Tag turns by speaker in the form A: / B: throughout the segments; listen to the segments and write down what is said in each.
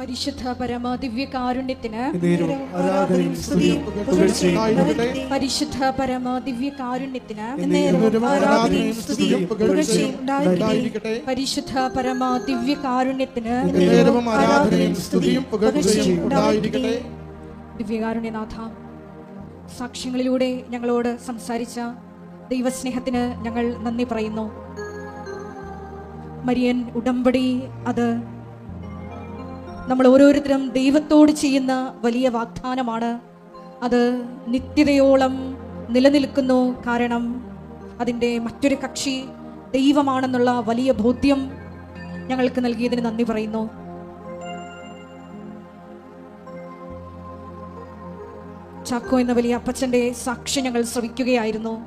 A: പരിശുദ്ധ
B: പരമാദിവ്യ
C: കാരുണ്യത്തിന്.
A: പരിശുദ്ധ
C: പരമാദിവ്യ കാരുണ്യത്തിന്
A: പരിശുദ്ധ
C: പരമാദിവ്യ കാരുണ്യത്തിന്
A: ദിവ്യകാരുണ്യനാഥ സാക്ഷ്യങ്ങളിലൂടെ ഞങ്ങളോട് സംസാരിച്ച ദൈവസ്നേഹത്തിന് ഞങ്ങൾ നന്ദി പറയുന്നു. മരിയൻ ഉടമ്പടി അത് നമ്മൾ ഓരോരുത്തരും ദൈവത്തോട് ചെയ്യുന്ന വലിയ വാഗ്ദാനമാണ്. അത് നിത്യതയോളം നിലനിൽക്കുന്നു കാരണം അതിന്റെ മറ്റൊരു കക്ഷി ദൈവമാണെന്നുള്ള വലിയ ബോധ്യം ഞങ്ങൾക്ക് നൽകിയതിന് നന്ദി പറയുന്നു. ചാക്കോ എന്ന വലിയ അപ്പച്ചന്റെ സാക്ഷി ഞങ്ങൾ ശ്രവിക്കുകയായിരുന്നു.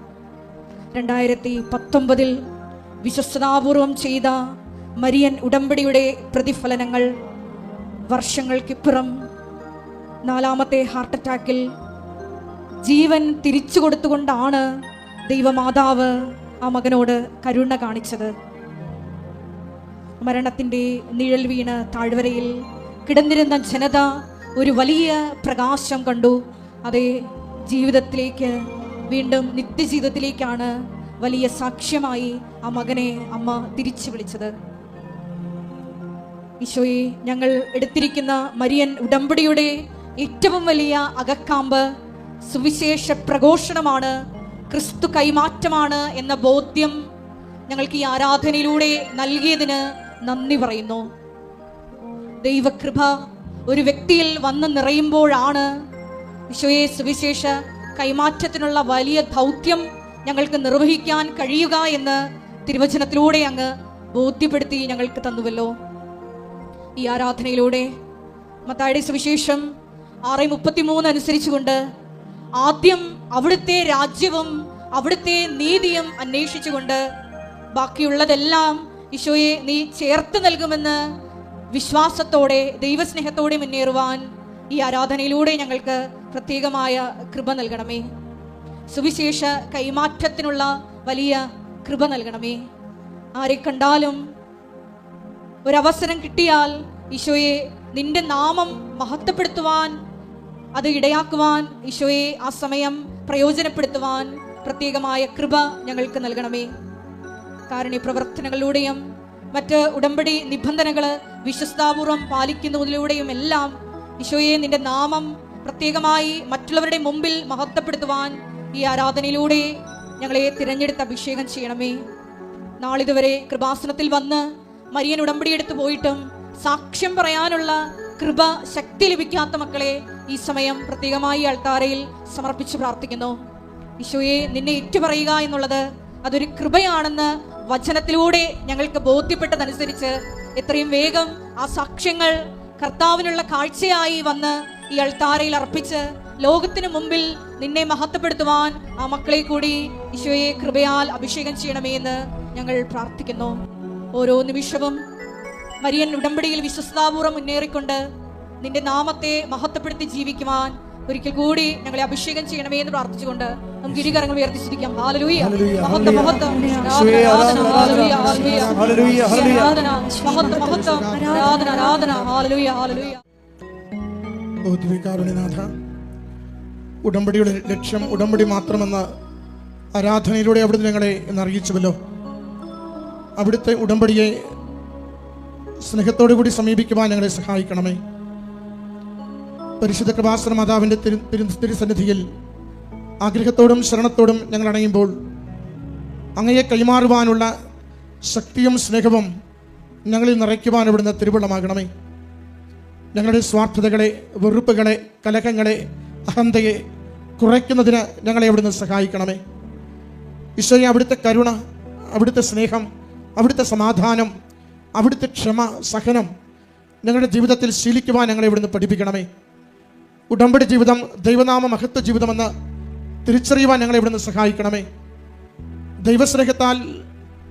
A: രണ്ടായിരത്തി പത്തൊമ്പതിൽ വിശ്വസ്തതാപൂർവം ചെയ്ത മരിയൻ ഉടമ്പടിയുടെ പ്രതിഫലനങ്ങൾ വർഷങ്ങൾക്കിപ്പുറം നാലാമത്തെ ഹാർട്ട് അറ്റാക്കിൽ ജീവൻ തിരിച്ചു കൊടുത്തുകൊണ്ടാണ് ദൈവമാതാവ് ആ മകനോട് കരുണ കാണിച്ചത്. മരണത്തിന്റെ നിഴൽ വീണ് താഴ്വരയിൽ കിടന്നിരുന്ന ജനത ഒരു വലിയ പ്രകാശം കണ്ടു. അതേ ജീവിതത്തിലേക്ക് വീണ്ടും നിത്യജീവിതത്തിലേക്കാണ് വലിയ സാക്ഷ്യമായി ആ മകനെ അമ്മ തിരിച്ചു വിളിച്ചത്. ഈശോയെ ഞങ്ങൾ എടുത്തിരിക്കുന്ന മരിയൻ ഉടമ്പടിയുടെ ഏറ്റവും വലിയ അകക്കാമ്പ് സുവിശേഷ പ്രഘോഷണമാണ് ക്രിസ്തു കൈമാറ്റമാണ് എന്ന ബോധ്യം ഞങ്ങൾക്ക് ഈ ആരാധനയിലൂടെ നൽകിയതിന് നന്ദി പറയുന്നു. ദൈവകൃപ ഒരു വ്യക്തിയിൽ വന്ന് നിറയുമ്പോഴാണ് ഈശോയെ സുവിശേഷ കൈമാറ്റത്തിനുള്ള വലിയ ദൗത്യം ഞങ്ങൾക്ക് നിർവഹിക്കാൻ കഴിയുക എന്ന് തിരുവചനത്തിലൂടെ അങ്ങ് ബോധ്യപ്പെടുത്തി ഞങ്ങൾക്ക് തന്നുവല്ലോ. ഈ ആരാധനയിലൂടെ. മത്തായുടെ സുവിശേഷം ആറ് മുപ്പത്തിമൂന്ന് അനുസരിച്ചുകൊണ്ട് ആദ്യം അവിടുത്തെ രാജ്യവും അവിടുത്തെ നീതിയും അന്വേഷിച്ചുകൊണ്ട് ബാക്കിയുള്ളതെല്ലാം ഈശോയെ നീ ചേർത്ത് നൽകുമെന്ന് വിശ്വാസത്തോടെ ദൈവസ്നേഹത്തോടെ മുന്നേറുവാൻ ഈ ആരാധനയിലൂടെ ഞങ്ങൾക്ക് പ്രത്യേകമായ കൃപ നൽകണമേ. സുവിശേഷ കൈമാറ്റത്തിനുള്ള വലിയ കൃപ നൽകണമേ. ആരെ കണ്ടാലും ഒരവസരം കിട്ടിയാൽ ഈശോയെ നിന്റെ നാമം മഹത്വപ്പെടുത്തുവാൻ അത് ഇടയാക്കുവാൻ ഈശോയെ ആ സമയം പ്രയോജനപ്പെടുത്തുവാൻ പ്രത്യേകമായ കൃപ ഞങ്ങൾക്ക് നൽകണമേ. കാരുണ്യ പ്രവർത്തനങ്ങളിലൂടെയും മറ്റ് ഉടമ്പടി നിബന്ധനകൾ വിശ്വസ്താപൂർവം പാലിക്കുന്നതിലൂടെയും എല്ലാം ഈശോയെ നിന്റെ നാമം പ്രത്യേകമായി മറ്റുള്ളവരുടെ മുമ്പിൽ മഹത്വപ്പെടുത്തുവാൻ ഈ ആരാധനയിലൂടെ ഞങ്ങളെ തിരഞ്ഞെടുത്ത് അഭിഷേകം ചെയ്യണമേ. നാളിതുവരെ കൃപാസനത്തിൽ വന്ന് മരിയൻ ഉടമ്പടി എടുത്തു പോയിട്ടും സാക്ഷ്യം പറയാനുള്ള കൃപ ശക്തി ലഭിക്കാത്ത മക്കളെ ഈ സമയം പ്രത്യേകമായി അൾത്താരയിൽ സമർപ്പിച്ച് പ്രാർത്ഥിക്കുന്നു. ഈശോയെ നിന്നെ ഏറ്റുപറയുക എന്നുള്ളത് അതൊരു കൃപയാണെന്ന് വചനത്തിലൂടെ ഞങ്ങൾക്ക് ബോധ്യപ്പെട്ടതനുസരിച്ച് എത്രയും വേഗം ആ സാക്ഷ്യങ്ങൾ കർത്താവിനുള്ള കാഴ്ചയായി വന്ന് ഈ അൾത്താരയിൽ അർപ്പിച്ച് ലോകത്തിന് മുമ്പിൽ നിന്നെ മഹത്വപ്പെടുത്തുവാൻ ആ മക്കളെ കൂടി ഈശോയെ കൃപയാൽ അഭിഷേകം ചെയ്യണമേ എന്ന് ഞങ്ങൾ പ്രാർത്ഥിക്കുന്നു. ഓരോ നിമിഷവും മരിയൻ ഉടമ്പടിയിൽ വിശ്വസ്താപൂർവം മുന്നേറിക്കൊണ്ട് നിന്റെ നാമത്തെ മഹത്വപ്പെടുത്തി ജീവിക്കുവാൻ ഒരിക്കൽ കൂടി ഞങ്ങളെ അഭിഷേകം ചെയ്യണമേ എന്ന് പ്രാർത്ഥിച്ചുകൊണ്ട് നമുക്ക് ഇരുകരങ്ങൾ ഉയർത്തിച്ചിരിക്കാം. ഹാലലൂയ മഹത്വം മഹത്വം. മഹത്വം മഹത്വം. ആരാധന ആരാധന. ഹാലലൂയ
C: ഉടമ്പടിയുടെ ലക്ഷ്യം ഉടമ്പടി മാത്രമെന്ന ആരാധനയിലൂടെ അവിടുന്ന് ഞങ്ങളെ എന്ന് അറിയിച്ചുവല്ലോ അവിടുത്തെ ഉടമ്പടിയെ സ്നേഹത്തോടു കൂടി സമീപിക്കുവാൻ ഞങ്ങളെ സഹായിക്കണമേ. പരിശുദ്ധ കൃപാസന മാതാവിന്റെ തിരു തിരു- തിരുസന്നിധിയിൽ ആഗ്രഹത്തോടും ശരണത്തോടും ഞങ്ങൾ അണയുമ്പോൾ അങ്ങയെ കൈമാറുവാനുള്ള ശക്തിയും സ്നേഹവും ഞങ്ങളിൽ നിറയ്ക്കുവാൻ ഇവിടുന്ന് തിരുവള്ളമാകണമേ. ഞങ്ങളുടെ സ്വാർത്ഥതകളെ വെറുപ്പുകളെ കലഹങ്ങളെ അഹന്തയെ കുറയ്ക്കുന്നതിന് ഞങ്ങളെ അവിടുന്ന് സഹായിക്കണമേ. ഈശോയെ അവിടുത്തെ കരുണ അവിടുത്തെ സ്നേഹം അവിടുത്തെ സമാധാനം അവിടുത്തെ ക്ഷമ സഹനം ഞങ്ങളുടെ ജീവിതത്തിൽ ശീലിക്കുവാൻ ഞങ്ങളെ ഇവിടുന്ന് പഠിപ്പിക്കണമേ. ഉടമ്പടി ജീവിതം ദൈവനാമ മഹത്വ ജീവിതമെന്ന് തിരിച്ചറിയുവാൻ ഞങ്ങളെ ഇവിടുന്ന് സഹായിക്കണമേ. ദൈവസ്നേഹത്താൽ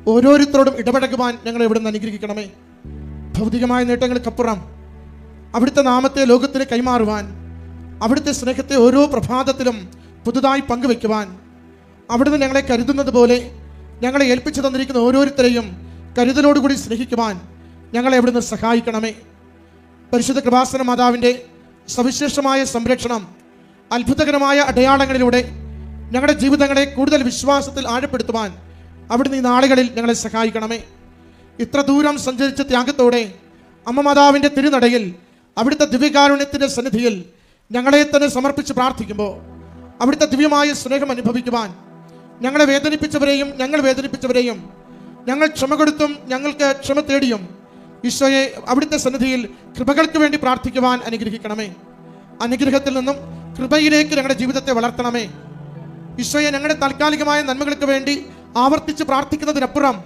C: ഓരോരുത്തരോടും ഇടപഴകുവാൻ ഞങ്ങളെ ഇവിടുന്ന് അനുഗ്രഹിക്കണമേ. ഭൗതികമായ നേട്ടങ്ങൾക്കപ്പുറം അവിടുത്തെ നാമത്തെ ലോകത്തിന് കൈമാറുവാൻ അവിടുത്തെ സ്നേഹത്തെ ഓരോ പ്രഭാതത്തിലും പുതുതായി പങ്കുവെക്കുവാൻ അവിടുന്ന് ഞങ്ങളെ കരുതുന്നത് പോലെ ഞങ്ങളെ ഏൽപ്പിച്ചു തന്നിരിക്കുന്ന ഓരോരുത്തരെയും കരുതലോടുകൂടി സ്നേഹിക്കുവാൻ ഞങ്ങളെ അവിടുന്ന് സഹായിക്കണമേ. പരിശുദ്ധ കൃപാസന മാതാവിന്റെ സവിശേഷമായ സംരക്ഷണം അത്ഭുതകരമായ അടയാളങ്ങളിലൂടെ ഞങ്ങളുടെ ജീവിതങ്ങളെ കൂടുതൽ വിശ്വാസത്തിൽ ആഴപ്പെടുത്തുവാൻ അവിടുന്ന് ഈ നാളുകളിൽ ഞങ്ങളെ സഹായിക്കണമേ. ഇത്ര ദൂരം സഞ്ചരിച്ച ത്യാഗത്തോടെ അമ്മ മാതാവിന്റെ തിരുനടയിൽ അവിടുത്തെ ദിവ്യകാരുണ്യത്തിന്റെ സന്നിധിയിൽ ഞങ്ങളെ തന്നെ സമർപ്പിച്ച് പ്രാർത്ഥിക്കുമ്പോൾ അവിടുത്തെ ദിവ്യമായ സ്നേഹം അനുഭവിക്കുവാൻ ഞങ്ങളെ വേദനിപ്പിച്ചവരെയും ഞങ്ങൾ വേദനിപ്പിച്ചവരെയും ഞങ്ങൾ ക്ഷമ കൊടുത്തും ഞങ്ങൾക്ക് ക്ഷമ തേടിയും ഈശോയെ അവിടുത്തെ സന്നിധിയിൽ കൃപകൾക്ക് വേണ്ടി പ്രാർത്ഥിക്കുവാൻ അനുഗ്രഹിക്കണമേ. അനുഗ്രഹത്തിൽ നിന്നും കൃപയിലേക്ക് ഞങ്ങളുടെ ജീവിതത്തെ വളർത്തണമേ. ഈശോയെ ഞങ്ങളുടെ താൽക്കാലികമായ നന്മകൾക്ക് വേണ്ടി ആവർത്തിച്ച് പ്രാർത്ഥിക്കുന്നതിനപ്പുറം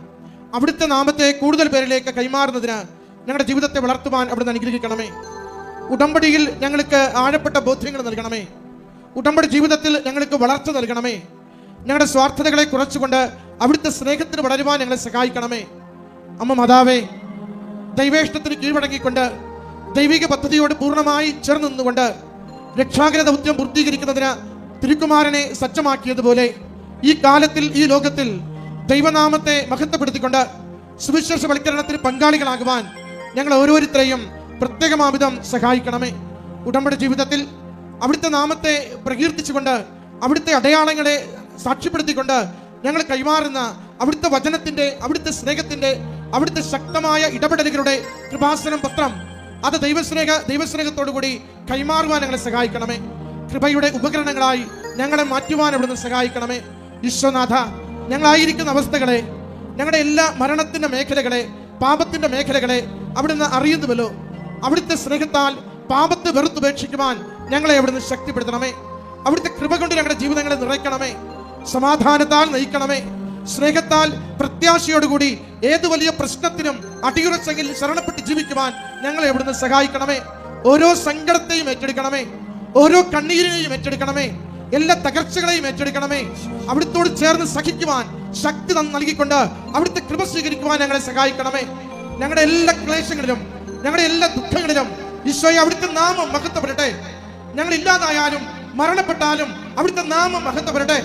C: അവിടുത്തെ നാമത്തെ കൂടുതൽ പേരിലേക്ക് കൈമാറുന്നതിന് ഞങ്ങളുടെ ജീവിതത്തെ വളർത്തുവാൻ അവിടുന്ന് അനുഗ്രഹിക്കണമേ. ഉടമ്പടിയിൽ ഞങ്ങൾക്ക് ആഴപ്പെട്ട ബോധ്യങ്ങൾ നൽകണമേ. ഉടമ്പടി ജീവിതത്തിൽ ഞങ്ങൾക്ക് വളർച്ച നൽകണമേ. ഞങ്ങളുടെ സ്വാർത്ഥതകളെ കുറച്ചുകൊണ്ട് അവിടുത്തെ സ്നേഹത്തിന് വളരുവാൻ ഞങ്ങളെ സഹായിക്കണമേ. അമ്മ മാതാവേ ദൈവേഷ്ടത്തിന് കീഴടങ്ങിക്കൊണ്ട് ദൈവിക പദ്ധതിയോട് പൂർണമായി ചേർന്ന് നിന്നുകൊണ്ട് രക്ഷാകര ദൗത്യം പൂർത്തീകരിക്കുന്നതിന് തിരുക്കുമാരനെ സജ്ജമാക്കിയതുപോലെ ഈ കാലത്തിൽ ഈ ലോകത്തിൽ ദൈവനാമത്തെ മഹത്വപ്പെടുത്തിക്കൊണ്ട് സുവിശേഷവൽക്കരണത്തിന് പങ്കാളികളാകുവാൻ ഞങ്ങൾ ഓരോരുത്തരെയും പ്രത്യേകമാവിധം സഹായിക്കണമേ. ഉടമ്പടി ജീവിതത്തിൽ അവിടുത്തെ നാമത്തെ പ്രകീർത്തിച്ചുകൊണ്ട് അവിടുത്തെ അടയാളങ്ങളെ സാക്ഷ്യപ്പെടുത്തിക്കൊണ്ട് ഞങ്ങൾ കൈമാറുന്ന അവിടുത്തെ വചനത്തിന്റെ അവിടുത്തെ സ്നേഹത്തിന്റെ അവിടുത്തെ ശക്തമായ ഇടപെടലുകളുടെ കൃപാസനം പത്രം അത് ദൈവസ്നേഹ ദൈവസ്നേഹത്തോടു കൂടി കൈമാറുവാൻ ഞങ്ങളെ സഹായിക്കണമേ. കൃപയുടെ ഉപകരണങ്ങളായി ഞങ്ങളെ മാറ്റുവാൻ അവിടുന്ന് സഹായിക്കണമേ. വിശ്വനാഥ ഞങ്ങളായിരിക്കുന്ന അവസ്ഥകളെ ഞങ്ങളുടെ എല്ലാ മരണത്തിന്റെ മേഖലകളെ പാപത്തിന്റെ മേഖലകളെ അവിടുന്ന് അറിയുന്നുവല്ലോ. അവിടുത്തെ സ്നേഹത്താൽ പാപത്തെ വെറുത്തുപേക്ഷിക്കുവാൻ ഞങ്ങളെ അവിടുന്ന് ശക്തിപ്പെടുത്തണമേ. അവിടുത്തെ കൃപ കൊണ്ട് ഞങ്ങളുടെ ജീവിതങ്ങളെ നിറയ്ക്കണമേ. സമാധാനത്താൽ നയിക്കണമേ. സ്നേഹത്താൽ പ്രത്യാശയോടുകൂടി ഏത് വലിയ പ്രശ്നത്തിനും അടിയുറച്ചെങ്കിൽ ശരണപ്പെട്ട് ജീവിക്കുവാൻ ഞങ്ങളെ എവിടുന്ന് സഹായിക്കണമേ. ഓരോ സങ്കടത്തെയും ഏറ്റെടുക്കണമേ. ഓരോ കണ്ണീരിനെയും ഏറ്റെടുക്കണമേ. എല്ലാ തകർച്ചകളെയും ഏറ്റെടുക്കണമേ. അവിടുത്തോട് ചേർന്ന് സഹിക്കുവാൻ ശക്തി നൽകിക്കൊണ്ട് അവിടുത്തെ കൃപ സ്വീകരിക്കുവാൻ ഞങ്ങളെ സഹായിക്കണമേ. ഞങ്ങളുടെ എല്ലാ ക്ലേശങ്ങളിലും ഞങ്ങളുടെ എല്ലാ ദുഃഖങ്ങളിലും ഈശോയെ അവിടുത്തെ നാമം മഹത്വപ്പെടട്ടെ. ഞങ്ങൾ ഇല്ലാതായാലും മരണപ്പെട്ടാലും അവിടുത്തെ നാമം മഹത്വപ്പെടട്ടെ.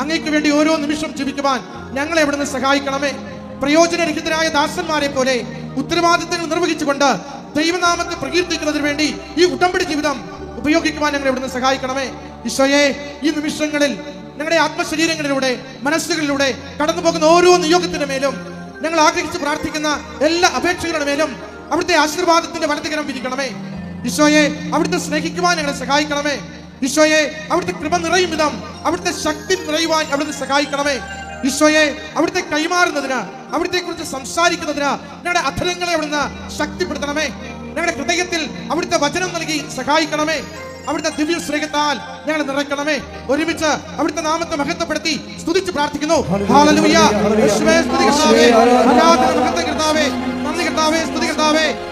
C: അങ്ങേക്ക് വേണ്ടി ഓരോ നിമിഷം ജീവിക്കുവാൻ ഞങ്ങളെ അവിടുന്ന് സഹായിക്കണമേ. പ്രയോജനരഹിതരായ ദാസന്മാരെ പോലെ ഉത്തരവാദിത്തങ്ങൾ നിർവഹിച്ചുകൊണ്ട് ദൈവനാമത്തെ പ്രകീർത്തിക്കുന്നതിന് വേണ്ടി ഈ ഉടമ്പടി ജീവിതം ഉപയോഗിക്കുവാൻ ഞങ്ങളെ ഇവിടുന്ന് സഹായിക്കണമേ. ഈശോയെ ഈ നിമിഷങ്ങളിൽ ഞങ്ങളുടെ ആത്മശരീരങ്ങളിലൂടെ മനസ്സുകളിലൂടെ കടന്നു പോകുന്ന ഓരോ നിയോഗത്തിന്റെ മേലും ഞങ്ങൾ ആഗ്രഹിച്ച് പ്രാർത്ഥിക്കുന്ന എല്ലാ അപേക്ഷകളുടെ മേലും അവിടുത്തെ ആശീർവാദത്തിന്റെ വലതുകരം വിരിക്കണമേ. ഈശോയെ അവിടുത്തെ സ്നേഹിക്കുവാൻ ഞങ്ങളെ സഹായിക്കണമേ. ഈശോയെ അവിടുത്തെ കൃപ നിറയും വിധം അവിടുത്തെ ശക്തി നിറയുവാൻ അവിടുന്ന് സഹായിക്കണമേ. ഈശോയെ അവിടുത്തെ കൈമാറുന്നതിന് അവിടുത്തെ കുറിച്ച് സംസാരിക്കുന്നതിന് ഞങ്ങളുടെ അധരങ്ങളെ അവിടുന്ന് ശക്തിപ്പെടുത്തണമേ. ഞങ്ങളുടെ ഹൃദയത്തിൽ അവിടുത്തെ വചനം നൽകി സഹായിക്കണമേ. അവിടുത്തെ ദിവ്യ സ്നേഹത്താൽ ഞങ്ങൾ നിറയ്ക്കണമേ. ഒരുമിച്ച് അവിടുത്തെ നാമത്തെ മഹത്വപ്പെടുത്തി സ്തുതിച്ച് പ്രാർത്ഥിക്കുന്നു.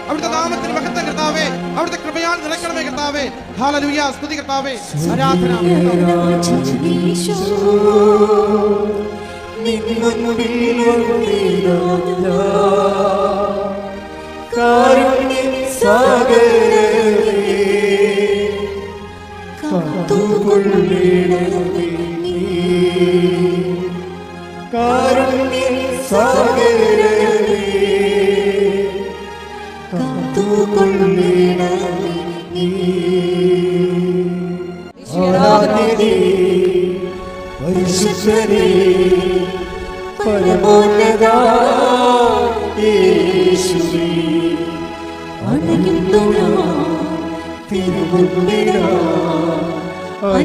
C: അവിടുത്തെ നാമത്തിന് മഹത്വം കർത്താവേ. അവിടുത്തെ കൃപയാൽ നിറയ്ക്കണമേ കർത്താവേ. ഹാലലുയ സ്തുതി കർത്താവേ. ആരാധന
D: കാരുണ്യ സാഗരമേ, കാത്തുകൊള്ളണമേ നീ. കാരുണ്യ സാഗരമേ. ആരാധനേ, പരിശുദ്ധനേ, പരമോന്നതാ, യേശുവേ, അണയുന്നു ഞാൻ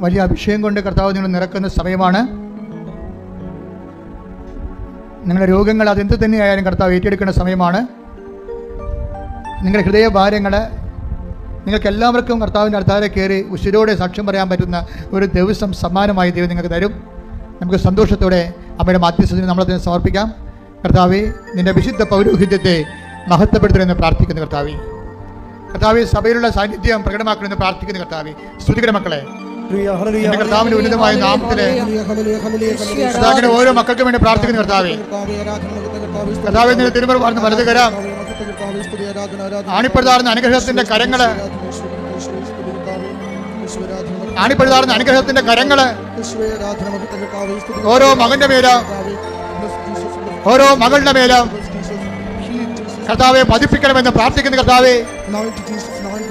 B: വലിയ അഭിഷേകം കൊണ്ട് കർത്താവ് നിങ്ങൾ നിറക്കുന്ന സമയമാണ്. നിങ്ങളുടെ രോഗങ്ങൾ അതെന്ത് തന്നെയായാലും കർത്താവ് ഏറ്റെടുക്കുന്ന സമയമാണ്. നിങ്ങളുടെ ഹൃദയഭാരങ്ങൾ നിങ്ങൾക്ക് എല്ലാവർക്കും കർത്താവിന്റെ അടുത്താരെ കയറി ഉശിരോടെ സാക്ഷ്യം പറയാൻ പറ്റുന്ന ഒരു ദിവസം സമ്മാനമായി ദൈവം നിങ്ങൾക്ക് തരും. നമുക്ക് സന്തോഷത്തോടെ അമ്മയുടെ മാധ്യസ്ഥത്തിന് നമ്മളതിനെ സമർപ്പിക്കാം. കർത്താവെ നിന്റെ വിശുദ്ധ പൗരോഹിത്യത്തെ മഹത്വപ്പെടുത്തണമെന്ന് പ്രാർത്ഥിക്കുന്നു കർത്താവേ. കർത്താവ് സഭയിലുള്ള സാന്നിധ്യം പ്രകടമാക്കണമെന്ന് പ്രാർത്ഥിക്കുന്നു കർത്താവേ. സ്തുതികര മക്കളെ. എന്റെ കർത്താവിന്റെ ഉന്നതമായ നാമത്തിലെ. കർത്താവിന്റെ ഓരോ മക്കൾക്കും വേണ്ടി പ്രാർത്ഥിക്കുന്നു കർത്താവെ നിന്റെ തിരുമൽ പറഞ്ഞ് വലത് കരം. ആണിപ്പെടുതാർന്ന അനുഗ്രഹത്തിന്റെ
C: കരങ്ങൾ.
B: ആണിപ്പെടുതാർന്ന അനുഗ്രഹത്തിന്റെ
C: കരങ്ങൾ
B: ഓരോ മകന്റെ മേലും ഓരോ മകളുടെ മേല കർത്താവെ പതിപ്പിക്കണമെന്ന് പ്രാർത്ഥിക്കുന്നു കർത്താവേ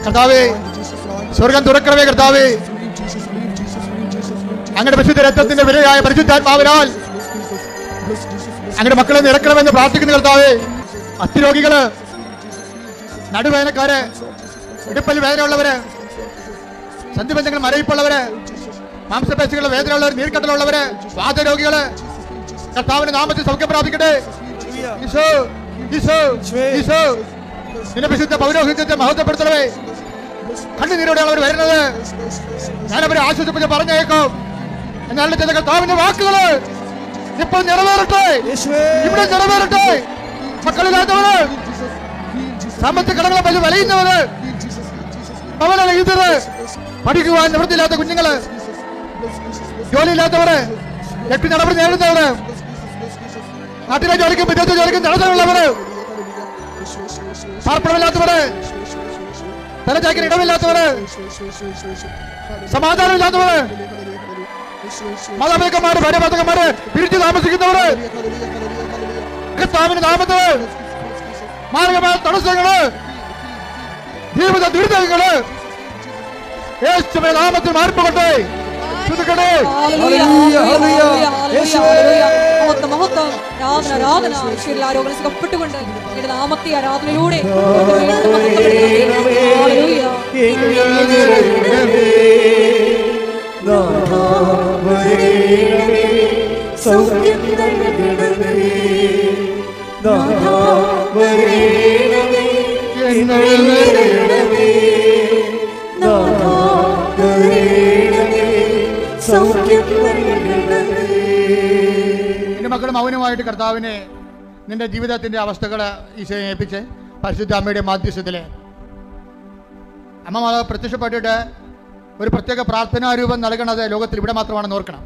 B: കർത്താവേ. സ്വർഗം തുറക്കണമേ കർത്താവെ അങ്ങയുടെ വിശുദ്ധ രക്തത്തിന്റെ വിലയായ പരിശുദ്ധാത്മാവിനാൽ അങ്ങയുടെ മക്കളെ നിരക്കണമെന്ന് പ്രാർത്ഥിക്കുന്ന കർത്താവേ അത്തിരോഗികൾ നടുവേദനക്കാര് ഇടുപ്പൽ വേദനയുള്ളവര് സന്ധിബന്ധങ്ങൾ മരയിപ്പുള്ളവര് മാംസപേശികളുടെ വേദനയുള്ളവർ നീർക്കട്ടലുള്ളവര് വാദരോഗികൾ കർത്താവിന്റെ നാമത്തിൽ സൗഖ്യം പ്രാപിക്കട്ടെ. വിശുദ്ധ പൗരോഹിത്യത്തെ മഹത്വപ്പെടുത്തണമേ. കണ്ണുനീരോടെയാണ് അവർ വരുന്നത് ഞാനവരെ ആശ്വസിപ്പിച്ച് പറഞ്ഞേക്കും. എന്നാൽ ചില കർത്താവിന്റെ വാക്കുകൾ ഇപ്പോൾ നിറവേറട്ടെ. ഇവിടെ നിറവേറട്ടെ. മക്കളില്ലാത്തവര് സാമ്പത്തിക കടങ്ങളെ പല വലയുന്നവര് ഭവനരഹിതര് പഠിക്കുവാൻ നിവൃത്തിയില്ലാത്ത കുഞ്ഞുങ്ങൾ ജോലിയില്ലാത്തവര് വ്യക്തി നടപടി നേരിടുന്നവര് നാട്ടിലെ ജോലിക്കും വിദേശ ജോലിക്കും തടസ്സമുള്ളവര് പാർപ്പണമില്ലാത്തവര് തലചാക്കിന് ഇടമില്ലാത്തവര് സമാധാനമില്ലാത്തവര് മാതാപിതാക്കന്മാര് ഭാര്യമാതാക്കന്മാര് പിരിച്ചു താമസിക്കുന്നവര് കർത്താവിന്റെ നാമത്ത് മാർഗമായ തടസ്സങ്ങൾ ജീവിത ദുരിതങ്ങൾ യേശുവിന്റെ നാമത്തിൽ മാറിപ്പോകട്ടെ ശ്രുതിക്കട്ടെ
A: hallelujah,
D: hallelujah,
A: hallelujah,
D: hallelujah.
A: Hallelujah,
D: യേശുവേ.
A: ഹല്ലേലൂയ. മഹത്വം, മഹത്വം. ആരാധന, ആരാധന. ഈശോയുടെ ആരോഗ്യം സുഖപ്പെട്ടുകൊണ്ട് നിങ്ങളുടെ നാമത്തെ ആരാധനയിലൂടെ കൊണ്ട് വീണ്ടും
D: സൗഖ്യം സൗഖ്യം
B: എന്റെ മക്കൾ മൗനമായിട്ട് കർത്താവിനെ നിന്റെ ജീവിതത്തിന്റെ അവസ്ഥകൾ ഈശോയെ ഏൽപ്പിച്ച് പരിശുദ്ധ അമ്മയുടെ മാധ്യസ്ഥത്തിൽ. അമ്മ മാതാവ് പ്രത്യക്ഷപ്പെട്ടിട്ട് ഒരു പ്രത്യേക പ്രാർത്ഥനാ രൂപം നൽകണത് ലോകത്തിൽ ഇവിടെ മാത്രമാണെന്ന് ഓർക്കണം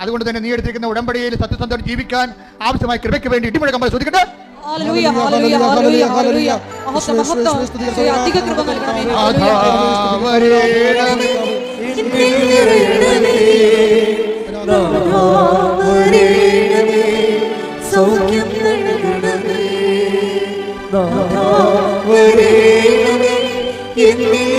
B: അതുകൊണ്ട് തന്നെ നീ എടുത്തിരിക്കുന്ന ഉടമ്പടിയിൽ സത്യസന്ധം ജീവിക്കാൻ ആവശ്യമായ കൃപയ്ക്ക് വേണ്ടി ഇടിമുഴക്കം ശ്രദ്ധിക്കട്ടെ
A: ഹല്ലേലൂയ, ഹല്ലേലൂയ, ഹല്ലേലൂയ, ഹല്ലേലൂയ. മഹത്വം, മഹത്വം. ഈശോയെ അധിക കൃപ നൽകണമേ.
D: സൗഖ്യം നൽകണമേ എന്നിൽ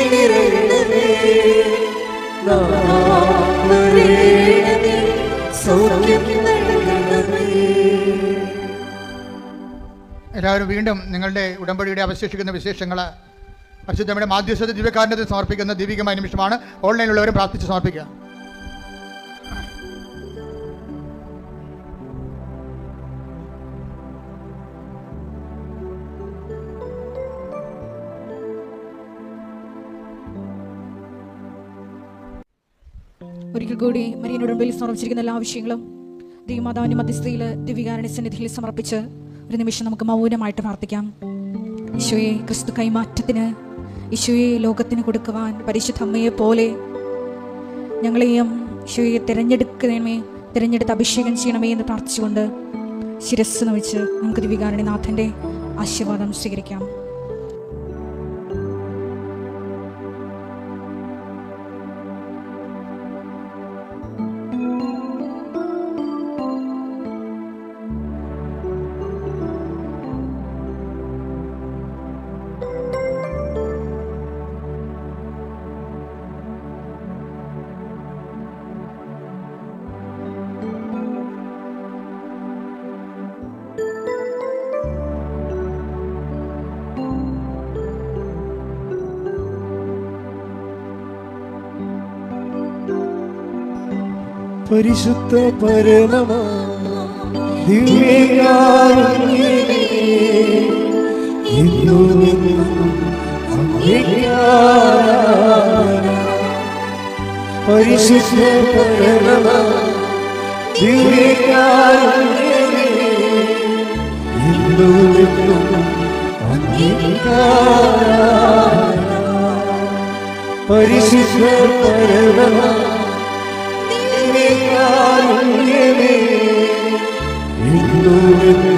B: എല്ലാവരും വീണ്ടും നിങ്ങളുടെ ഉടമ്പടിയുടെ അവശേഷിക്കുന്ന വിശേഷങ്ങൾ പരിശുദ്ധയുടെ മാധ്യസ്ഥ ദിവ്യകാരനത്തിൽ സമർപ്പിക്കുന്ന ദീപികമായ നിമിഷമാണ്. ഓൺലൈനിലുള്ളവരും പ്രാർത്ഥിച്ച് സമർപ്പിക്കുക.
A: ഒരിക്കൽ കൂടി മരിയൻ ഉടമ്പിൽ സമർപ്പിച്ചിരിക്കുന്ന എല്ലാ വിഷയങ്ങളും ദൈവമാതാവിന്റെ മധ്യസ്ഥയിൽ ദിവ്യകാരണ സന്നിധിയിൽ സമർപ്പിച്ച് ഒരു നിമിഷം നമുക്ക് മൗനമായിട്ട് പ്രാർത്ഥിക്കാം. ഈശോയെ ക്രിസ്തു കൈമാറ്റത്തിന് ഈശോയെ ലോകത്തിന് കൊടുക്കുവാൻ പരിശുദ്ധ അമ്മയെ പോലെ ഞങ്ങളെയും ഈശോയെ തിരഞ്ഞെടുക്കണമേ തിരഞ്ഞെടുത്ത് അഭിഷേകം ചെയ്യണമേ എന്ന് പ്രാർത്ഥിച്ചുകൊണ്ട് ശിരസ് നമിച്ച് നമുക്ക് ദിവ്യകാരണിനാഥന്റെ ആശീർവാദം സ്വീകരിക്കാം.
D: പരിശുദ്ധ പരമമാ. പരിശുദ്ധ പരമമാ പരിശുദ്ധ പരമ ദിവ്യകാരുണ്യമേ, എന്നുമെന്നും